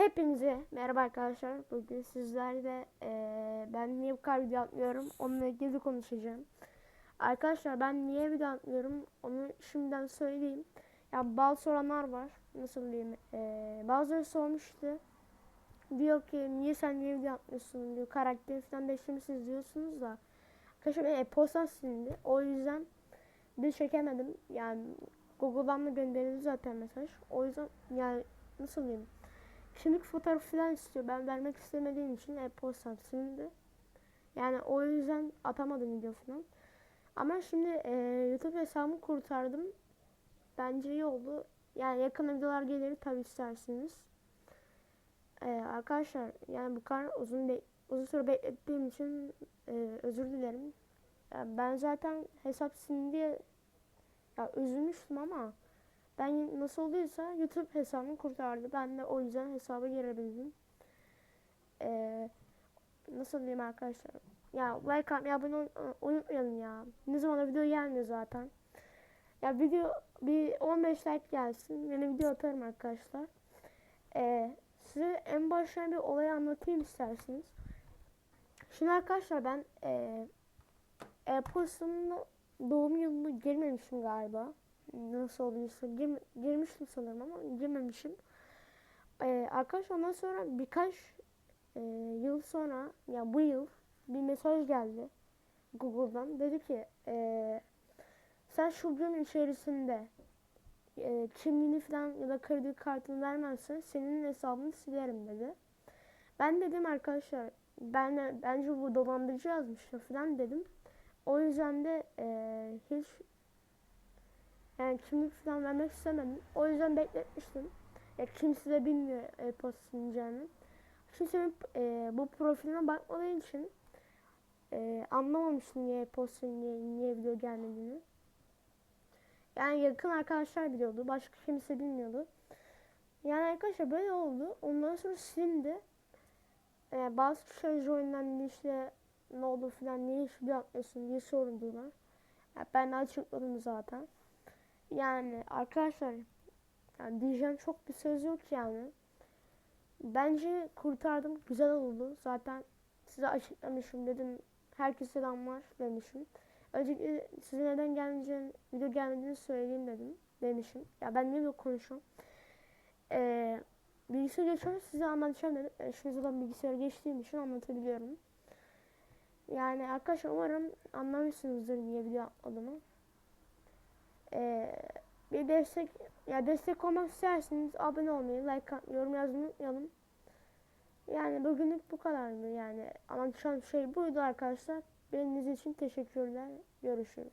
Hepinize merhaba arkadaşlar. Bugün sizlerle eee, ben niye bu kadar video atmıyorum onunla ilgili konuşacağım. Arkadaşlar ben niye video atmıyorum onu şimdiden söyleyeyim. Ya bazı soranlar var. Nasıl diyeyim? Eee bazıları sormuştu. Diyor ki niye sen niye video atmıyorsun diyor. Karakteri falan değiştirmişsiniz diyorsunuz da. Arkadaşlar benim e-postam silindi. O yüzden bir çekemedim. Yani Google'dan da gönderildi zaten mesaj. O yüzden yani nasıl diyeyim? Kimlik fotoğrafı falan istiyor. Ben vermek istemediğim için e-postam silindi. Yani o yüzden atamadım video falan. Ama şimdi e, YouTube hesabımı kurtardım. Bence iyi oldu. Yani yakın videolar gelir tabi isterseniz. E, arkadaşlar yani bu kadar uzun be- uzun süre beklettiğim için e, özür dilerim. Yani ben zaten hesap silindi diye ya üzülmüştüm ama ben nasıl olduysa YouTube hesabımı kurtardı. Ben de o yüzden hesaba girebildim. Ee, nasıl diyeyim arkadaşlar? Ya like atmayı abone ol- unutmayalım ya. Ne zaman video gelmiyor zaten. Ya video bir 15 like gelsin. Yeni video atarım arkadaşlar. Ee, size en baştan bir olay anlatayım isterseniz. Şimdi arkadaşlar ben e, e-postanın doğum yılını girmemişim galiba nasıl olduysa gir, girmiştim sanırım ama girmemişim. Ee, arkadaş ondan sonra birkaç e, yıl sonra ya bu yıl bir mesaj geldi Google'dan. Dedi ki e, sen şu gün içerisinde e, kimliğini falan ya da kredi kartını vermezsen senin hesabını silerim dedi. Ben dedim arkadaşlar ben bence bu dolandırıcı yazmışlar falan dedim. O yüzden de e, hiç yani kimlik falan vermek istemedim. O yüzden bekletmiştim. Ya kimse de bilmiyor e-posta silineceğini. Kimse e, bu profiline bakmadığı için e, anlamamıştım niye e-posta niye, niye video gelmediğini. Yani yakın arkadaşlar biliyordu. Başka kimse bilmiyordu. Yani arkadaşlar böyle oldu. Ondan sonra silindi. E, bazı kişiler joinlendi işte ne oldu falan niye hiç video atmıyorsun diye sordular. Yani ben de açıkladım zaten. Yani arkadaşlar yani diyeceğim çok bir söz yok yani. Bence kurtardım. Güzel oldu. Zaten size açıklamışım dedim. Herkese selamlar demişim. Öncelikle size neden gelmeyeceğini, video gelmediğini söyleyeyim dedim. Demişim. Ya ben ne bir konuşuyorum. Ee, bilgisayar geçiyorum size anlatacağım dedim. E, şimdi zaten bilgisayar geçtiğim için anlatabiliyorum. Yani arkadaşlar umarım anlamışsınızdır niye video atmadığımı. Ee, bir destek ya destek olmak isterseniz abone olmayı, like yorum yazmayı unutmayalım. Yani bugünlük bu kadardı yani. Anlatacağım şey buydu arkadaşlar. Benim için teşekkürler. Görüşürüz.